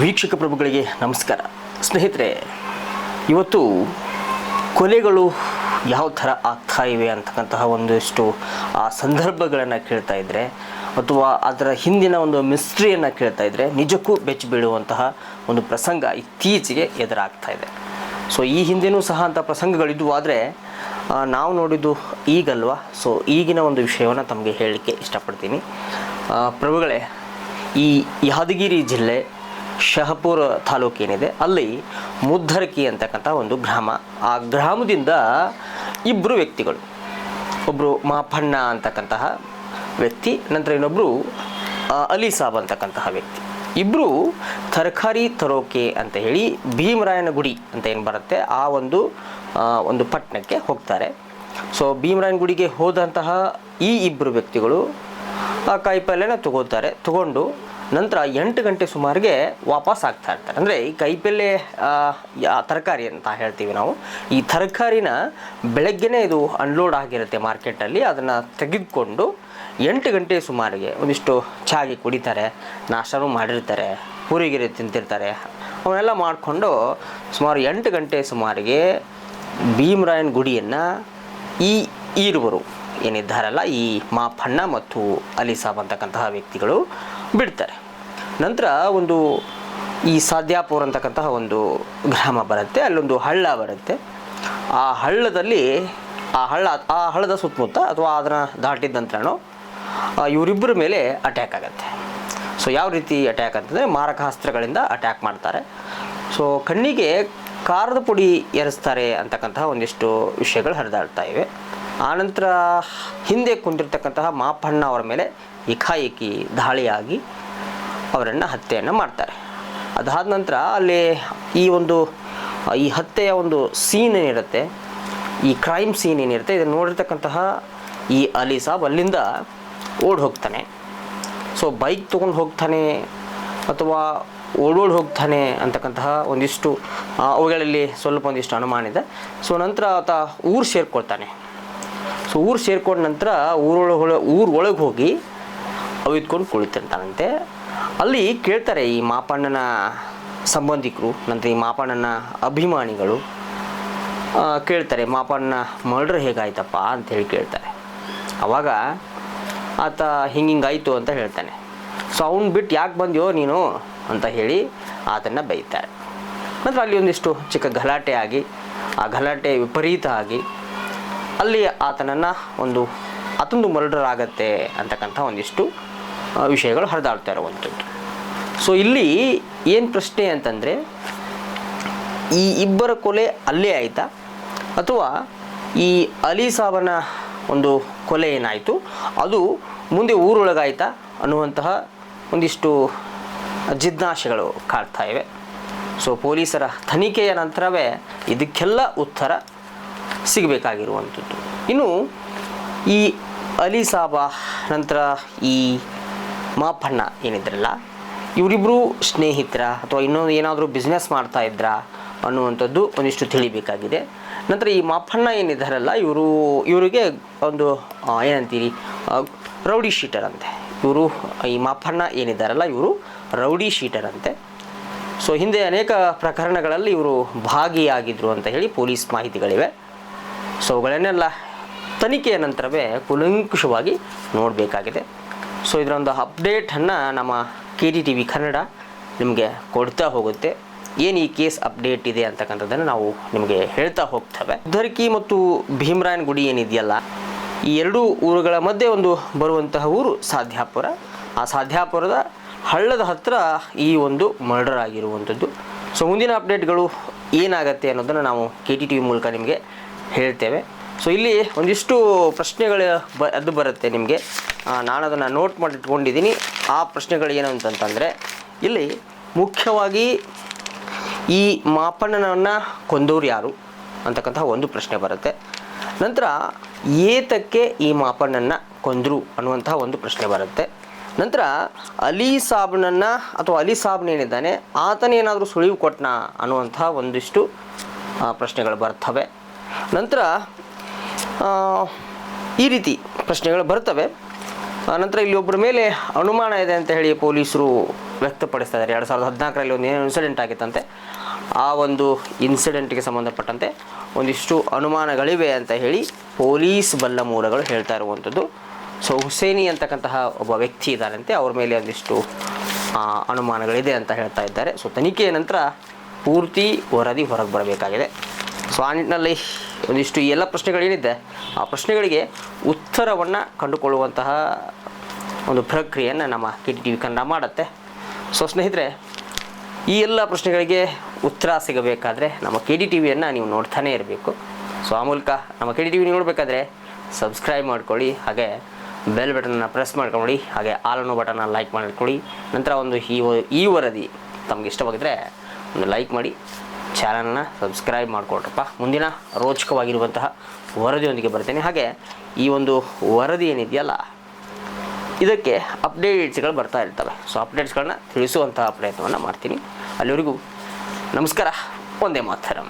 ವೀಕ್ಷಕ ಪ್ರಭುಗಳಿಗೆ ನಮಸ್ಕಾರ. ಸ್ನೇಹಿತರೆ, ಇವತ್ತು ಕೊಲೆಗಳು ಯಾವ ಥರ ಆಗ್ತಾ ಇವೆ ಅಂತಕ್ಕಂತಹ ಒಂದಿಷ್ಟು, ಆ ಸಂದರ್ಭಗಳನ್ನು ಕೇಳ್ತಾ ಇದ್ದರೆ ಅಥವಾ ಅದರ ಹಿಂದಿನ ಒಂದು ಮಿಸ್ಟ್ರಿಯನ್ನು ಕೇಳ್ತಾ ಇದ್ದರೆ ನಿಜಕ್ಕೂ ಬೆಚ್ಚಿ ಬೀಳುವಂತಹ ಒಂದು ಪ್ರಸಂಗ ಇತ್ತೀಚೆಗೆ ಎದುರಾಗ್ತಾ ಇದೆ. ಸೊ ಈ ಹಿಂದೆಯೂ ಸಹ ಅಂಥ ಪ್ರಸಂಗಗಳಿದ್ವು ಆದರೆ ನಾವು ನೋಡಿದ್ದು ಈಗಲ್ವಾ? ಸೊ ಈಗಿನ ಒಂದು ವಿಷಯವನ್ನು ತಮಗೆ ಹೇಳಲಿಕ್ಕೆ ಇಷ್ಟಪಡ್ತೀನಿ. ಪ್ರಭುಗಳೇ, ಈ ಯಾದಗಿರಿ ಜಿಲ್ಲೆ ಶಹಪುರ ತಾಲೂಕೇನಿದೆ ಅಲ್ಲಿ ಮುದ್ದರಕಿ ಅಂತಕ್ಕಂಥ ಒಂದು ಗ್ರಾಮ. ಆ ಗ್ರಾಮದಿಂದ ಇಬ್ಬರು ವ್ಯಕ್ತಿಗಳು ಒಬ್ಬರು ಮಾಪಣ್ಣ ಅಂತಕ್ಕಂತಹ ವ್ಯಕ್ತಿ, ನಂತರ ಇನ್ನೊಬ್ಬರು ಅಲಿ ಸಾಬ್ ಅಂತಕ್ಕಂತಹ ವ್ಯಕ್ತಿ. ಇಬ್ಬರು ತರಕಾರಿ ತರೋಕೆ ಅಂತ ಹೇಳಿ ಭೀಮರಾಯನ ಗುಡಿ ಅಂತ ಏನು ಬರುತ್ತೆ, ಆ ಒಂದು ಒಂದು ಪಟ್ಟಣಕ್ಕೆ ಹೋಗ್ತಾರೆ. ಸೊ ಭೀಮರಾಯನ ಗುಡಿಗೆ ಹೋದಂತಹ ಈ ಇಬ್ಬರು ವ್ಯಕ್ತಿಗಳು ಆ ಕಾಯಿಪಲ್ಯನ ತಗೋತಾರೆ. ತಗೊಂಡು ನಂತರ ಎಂಟು ಗಂಟೆ ಸುಮಾರಿಗೆ ವಾಪಸ್ ಆಗ್ತಾ ಇರ್ತಾರೆ. ಅಂದರೆ ಈ ಕಾಯಿಪಲ್ಯ ತರಕಾರಿ ಅಂತ ಹೇಳ್ತೀವಿ ನಾವು. ಈ ತರಕಾರಿನ ಬೆಳಗ್ಗೆನೇ ಇದು ಅನ್ಲೋಡ್ ಆಗಿರುತ್ತೆ ಮಾರ್ಕೆಟಲ್ಲಿ. ಅದನ್ನು ತೆಗೆದುಕೊಂಡು ಎಂಟು ಗಂಟೆ ಸುಮಾರಿಗೆ ಒಂದಿಷ್ಟು ಚಾಗಿ ಕುಡಿತಾರೆ. ನಾಷ್ಟನೂ ಮಾಡಿರ್ತಾರೆ. ಪೂರಿಗಿರಿ ತಿಂತಿರ್ತಾರೆ. ಅವನ್ನೆಲ್ಲ ಮಾಡಿಕೊಂಡು ಸುಮಾರು ಎಂಟು ಗಂಟೆ ಸುಮಾರಿಗೆ ಭೀಮರಾಯನ ಗುಡಿಯನ್ನು ಈ ಈರುವರು ಏನಿದ್ದಾರಲ್ಲ ಈ ಮಾಫಣ್ಣ ಮತ್ತು ಅಲಿಸಾಬ್ ಅಂತಕ್ಕಂತಹ ವ್ಯಕ್ತಿಗಳು ಬಿಡ್ತಾರೆ. ನಂತರ ಒಂದು ಈ ಸಾದ್ಯಾಪುರ ಅಂತಕ್ಕಂತಹ ಒಂದು ಗ್ರಾಮ ಬರುತ್ತೆ, ಅಲ್ಲೊಂದು ಹಳ್ಳ ಬರುತ್ತೆ. ಆ ಹಳ್ಳದಲ್ಲಿ, ಆ ಹಳ್ಳ, ಆ ಹಳ್ಳದ ಸುತ್ತಮುತ್ತ ಅಥವಾ ಅದನ್ನು ದಾಟಿದ ನಂತರನೋ ಇವರಿಬ್ಬರ ಮೇಲೆ ಅಟ್ಯಾಕ್ ಆಗುತ್ತೆ. ಸೊ ಯಾವ ರೀತಿ ಅಟ್ಯಾಕ್ ಅಂತಂದರೆ ಮಾರಕಾಸ್ತ್ರಗಳಿಂದ ಅಟ್ಯಾಕ್ ಮಾಡ್ತಾರೆ. ಸೊ ಕಣ್ಣಿಗೆ ಖಾರದ ಪುಡಿ ಎರಸ್ತಾರೆ ಅಂತಕ್ಕಂತಹ ಒಂದಿಷ್ಟು ವಿಷಯಗಳು ಹರಿದಾಡ್ತಾ ಇವೆ. ಆನಂತರ ಹಿಂದೆ ಕುಂತಿರ್ತಕ್ಕಂತಹ ಮಾಪಣ್ಣ ಅವರ ಮೇಲೆ ಏಕಾಏಕಿ ದಾಳಿಯಾಗಿ ಅವರನ್ನು ಹತ್ಯೆಯನ್ನು ಮಾಡ್ತಾರೆ. ಅದಾದ ನಂತರ ಅಲ್ಲಿ ಈ ಒಂದು, ಈ ಹತ್ಯೆಯ ಒಂದು ಸೀನ್ ಏನಿರುತ್ತೆ, ಈ ಕ್ರೈಮ್ ಸೀನ್ ಏನಿರುತ್ತೆ, ಇದನ್ನು ನೋಡಿರ್ತಕ್ಕಂತಹ ಈ ಅಲಿ ಸಾಬ್ ಅಲ್ಲಿಂದ ಓಡ್ ಹೋಗ್ತಾನೆ. ಸೊ ಬೈಕ್ ತೊಗೊಂಡು ಹೋಗ್ತಾನೆ ಅಥವಾ ಓಡೋಡಿ ಹೋಗ್ತಾನೆ ಅಂತಕ್ಕಂತಹ ಒಂದಿಷ್ಟು ಅವುಗಳಲ್ಲಿ ಸ್ವಲ್ಪ ಒಂದಿಷ್ಟು ಅನುಮಾನ ಇದೆ. ಸೊ ನಂತರ ಆತ ಊರು ಸೇರ್ಕೊಳ್ತಾನೆ. ಸೊ ಊರು ಸೇರ್ಕೊಂಡ ನಂತರ ಊರೊಳಗೆ ಊರು ಒಳಗೆ ಹೋಗಿ ಅವಿದ್ಕೊಂಡು ಕುಳಿತಿರ್ತಾನಂತೆ ಅಲ್ಲಿ ಕೇಳ್ತಾರೆ ಈ ಮಾಪಣ್ಣನ ಸಂಬಂಧಿಕರು, ನಂತರ ಈ ಮಾಪಣ್ಣನ ಅಭಿಮಾನಿಗಳು. ಕೇಳ್ತಾರೆ, ಮಾಪಣ್ಣ, ಮರ್ಡ್ರ್ ಹೇಗಾಯ್ತಪ್ಪ? ಅಂತ ಹೇಳಿ ಕೇಳ್ತಾರೆ. ಅವಾಗ ಆತ ಹಿಂಗೆ ಹಿಂಗಾಯ್ತು ಅಂತ ಹೇಳ್ತಾನೆ. ಸೊ ಅವ್ನು ಬಿಟ್ಟು ಯಾಕೆ ಬಂದ್ಯೋ ನೀನು? ಅಂತ ಹೇಳಿ ಆತನ್ನು ಬೈತಾರೆ. ನಂತರ ಅಲ್ಲಿ ಒಂದಿಷ್ಟು ಚಿಕ್ಕ ಗಲಾಟೆ ಆಗಿ, ಆ ಗಲಾಟೆ ವಿಪರೀತ ಆಗಿ ಅಲ್ಲಿ ಆತನನ್ನು ಒಂದು ಆತಂದು ಮರ್ಡರ್ ಆಗತ್ತೆ ಅಂತಕ್ಕಂಥ ಒಂದಿಷ್ಟು ವಿಷಯಗಳು ಹರಿದಾಡ್ತಾ ಇರುವಂಥದ್ದು. ಸೊ ಇಲ್ಲಿ ಏನು ಪ್ರಶ್ನೆ ಅಂತಂದರೆ, ಈ ಇಬ್ಬರ ಕೊಲೆ ಅಲ್ಲೇ ಆಯಿತಾ? ಅಥವಾ ಈ ಅಲಿ ಸಾಬನ ಒಂದು ಕೊಲೆ ಏನಾಯಿತು? ಅದು ಮುಂದೆ ಊರೊಳಗಾಯಿತಾ? ಅನ್ನುವಂತಹ ಒಂದಿಷ್ಟು ಜಿಜ್ಞಾಸೆಗಳು ಕಾಡ್ತಾ ಇವೆ. ಸೊ ಪೊಲೀಸರ ತನಿಖೆಯ ನಂತರವೇ ಇದಕ್ಕೆಲ್ಲ ಉತ್ತರ ಸಿಗಬೇಕಾಗಿರುವಂಥದ್ದು. ಇನ್ನು ಈ ಅಲಿ ಸಾಬಾ, ನಂತರ ಈ ಮಾಪಣ್ಣ ಏನಿದ್ರಲ್ಲ ಇವರಿಬ್ಬರು ಸ್ನೇಹಿತರ ಅಥವಾ ಇನ್ನೊಂದು ಏನಾದರೂ ಬಿಸ್ನೆಸ್ ಮಾಡ್ತಾ ಇದ್ರಾ ಅನ್ನುವಂಥದ್ದು ಒಂದಿಷ್ಟು ತಿಳಿಬೇಕಾಗಿದೆ. ನಂತರ ಈ ಮಾಪಣ್ಣ ಏನಿದ್ದಾರಲ್ಲ ಇವರು, ಇವರಿಗೆ ಒಂದು ಏನಂತೀರಿ ರೌಡಿ ಶೀಟರ್ ಅಂತೆ. ಇವರು, ಈ ಮಾಪಣ್ಣ ಏನಿದ್ದಾರಲ್ಲ ಇವರು ರೌಡಿ ಶೀಟರ್ ಅಂತೆ. ಸೊ ಹಿಂದೆ ಅನೇಕ ಪ್ರಕರಣಗಳಲ್ಲಿ ಇವರು ಭಾಗಿಯಾಗಿದ್ದರು ಅಂತ ಹೇಳಿ ಪೊಲೀಸ್ ಮಾಹಿತಿಗಳಿವೆ. ಸೊ ಅವುಗಳನ್ನೆಲ್ಲ ತನಿಖೆಯ ನಂತರವೇ ಕುಲಂಕುಷವಾಗಿ ನೋಡಬೇಕಾಗಿದೆ. ಸೊ ಇದರ ಒಂದು ಅಪ್ಡೇಟನ್ನು ನಮ್ಮ K T T V Kannada ನಿಮಗೆ ಕೊಡ್ತಾ ಹೋಗುತ್ತೆ. ಏನು ಈ ಕೇಸ್ ಅಪ್ಡೇಟ್ ಇದೆ ಅಂತಕ್ಕಂಥದ್ದನ್ನು ನಾವು ನಿಮಗೆ ಹೇಳ್ತಾ ಹೋಗ್ತೇವೆ. ಧರ್ಕಿ ಮತ್ತು ಭೀಮರಾಯನ ಗುಡಿ ಏನಿದೆಯಲ್ಲ, ಈ ಎರಡೂ ಊರುಗಳ ಮಧ್ಯೆ ಒಂದು ಬರುವಂತಹ ಊರು ಸಾಧ್ಯಾಪುರ. ಆ ಸಾಧ್ಯಾಪುರದ ಹಳ್ಳದ ಹತ್ತಿರ ಈ ಒಂದು ಮರ್ಡರ್ ಆಗಿರುವಂಥದ್ದು. ಸೊ ಮುಂದಿನ ಅಪ್ಡೇಟ್ಗಳು ಏನಾಗುತ್ತೆ ಅನ್ನೋದನ್ನು ನಾವು ಕೆ ಟಿ ಟಿ ವಿ ಮೂಲಕ ನಿಮಗೆ ಹೇಳ್ತೇವೆ. ಸೊ ಇಲ್ಲಿ ಒಂದಿಷ್ಟು ಪ್ರಶ್ನೆಗಳು ಬ, ಅದು ಬರುತ್ತೆ ನಿಮಗೆ. ನಾನು ಅದನ್ನು ನೋಟ್ ಮಾಡಿ ಇಟ್ಕೊಂಡಿದ್ದೀನಿ. ಆ ಪ್ರಶ್ನೆಗಳು ಏನು ಅಂತಂತಂದರೆ, ಇಲ್ಲಿ ಮುಖ್ಯವಾಗಿ ಈ ಮಾಪಣ್ಣನನ್ನು ಕೊಂದವ್ರು ಯಾರು ಅಂತಕ್ಕಂತಹ ಒಂದು ಪ್ರಶ್ನೆ ಬರುತ್ತೆ. ನಂತರ ಏತಕ್ಕೆ ಈ ಮಾಪನನ್ನು ಕೊಂದರು ಅನ್ನುವಂತಹ ಒಂದು ಪ್ರಶ್ನೆ ಬರುತ್ತೆ. ನಂತರ ಅಲಿ ಸಾಬ್ನನ್ನು ಅಥವಾ ಅಲಿ ಸಾಬ್ನೇನಿದ್ದಾನೆ ಆತನೇನಾದರೂ ಸುಳಿವು ಕೊಟ್ಟನಾ ಅನ್ನುವಂತಹ ಒಂದಿಷ್ಟು ಪ್ರಶ್ನೆಗಳು ಬರ್ತವೆ. ನಂತರ ಈ ರೀತಿ ಪ್ರಶ್ನೆಗಳು ಬರ್ತವೆ ನಂತರ ಇಲ್ಲಿ ಒಬ್ಬರ ಮೇಲೆ ಅನುಮಾನ ಇದೆ ಅಂತ ಹೇಳಿ ಪೊಲೀಸರು ವ್ಯಕ್ತಪಡಿಸ್ತಾ ಇದ್ದಾರೆ ಎರಡು ಸಾವಿರದ ಹದಿನಾಲ್ಕರಲ್ಲಿ ಒಂದು ಏನು ಇನ್ಸಿಡೆಂಟ್ ಆಗಿತ್ತಂತೆ. ಆ ಒಂದು ಇನ್ಸಿಡೆಂಟ್ಗೆ ಸಂಬಂಧಪಟ್ಟಂತೆ ಒಂದಿಷ್ಟು ಅನುಮಾನಗಳಿವೆ ಅಂತ ಹೇಳಿ ಪೊಲೀಸ್ ಬಲ್ಲ ಮೂಲಗಳು ಹೇಳ್ತಾ ಇರುವಂಥದ್ದು. ಸೊ ಹುಸೇನಿ ಅಂತಕ್ಕಂತಹ ಒಬ್ಬ ವ್ಯಕ್ತಿ ಇದ್ದಾರಂತೆ ಅವ್ರ ಮೇಲೆ ಒಂದಿಷ್ಟು ಅನುಮಾನಗಳಿದೆ ಅಂತ ಹೇಳ್ತಾ ಇದ್ದಾರೆ. ಸೊ ತನಿಖೆಯ ನಂತರ ಪೂರ್ತಿ ವರದಿ ಹೊರಗೆ ಬರಬೇಕಾಗಿದೆ. ಸೊ ಆ ನಿಟ್ಟಿನಲ್ಲಿ ಒಂದಿಷ್ಟು ಎಲ್ಲ ಪ್ರಶ್ನೆಗಳೇನಿದೆ ಆ ಪ್ರಶ್ನೆಗಳಿಗೆ ಉತ್ತರವನ್ನು ಕಂಡುಕೊಳ್ಳುವಂತಹ ಒಂದು ಪ್ರಕ್ರಿಯೆಯನ್ನು ನಮ್ಮ ಕೆ ಟಿ ವಿ ಕನ್ನಡ ಮಾಡುತ್ತೆ. ಸೊ ಸ್ನೇಹಿತರೆ, ಈ ಎಲ್ಲ ಪ್ರಶ್ನೆಗಳಿಗೆ ಉತ್ತರ ಸಿಗಬೇಕಾದ್ರೆ ನಮ್ಮ ಕೆ ಡಿ ಟಿ ವಿಯನ್ನು ನೀವು ನೋಡ್ತಾನೇ ಇರಬೇಕು. ಸೊ ಆ ಮೂಲಕ ನಮ್ಮ ಕೆ ಡಿ ಟಿ ವಿ ನೋಡಬೇಕಾದ್ರೆ ಸಬ್ಸ್ಕ್ರೈಬ್ ಮಾಡ್ಕೊಳ್ಳಿ, ಹಾಗೆ ಬೆಲ್ ಬಟನನ್ನು ಪ್ರೆಸ್ ಮಾಡ್ಕೊಳ್ಳಿ, ಹಾಗೆ ಆಲನ್ನು ಬಟನ್ನ ಲೈಕ್ ಮಾಡ್ಕೊಳ್ಳಿ. ನಂತರ ಒಂದು ಈ ಈ ವರದಿ ತಮಗೆ ಇಷ್ಟವಾಗಿದ್ದರೆ ಒಂದು ಲೈಕ್ ಮಾಡಿ. ಚಾನಲ್ನ ಸಬ್ಸ್ಕ್ರೈಬ್ ಮಾಡಿಕೊಡ್ರಪ್ಪ ಮುಂದಿನ ರೋಚಕವಾಗಿರುವಂತಹ ವರದಿಯೊಂದಿಗೆ ಬರ್ತೇನೆ. ಹಾಗೆ ಈ ಒಂದು ವರದಿ ಏನಿದೆಯಲ್ಲ, ಇದಕ್ಕೆ ಅಪ್ಡೇಟ್ಸ್ಗಳು ಬರ್ತಾ ಇರ್ತವೆ. ಸೊ ಅಪ್ಡೇಟ್ಸ್ಗಳನ್ನ ತಿಳಿಸುವಂತಹ ಪ್ರಯತ್ನವನ್ನು ಮಾಡ್ತೀನಿ. ಅಲ್ಲಿವರೆಗೂ ನಮಸ್ಕಾರ. ಒಂದೇ ಮಾತರಂ.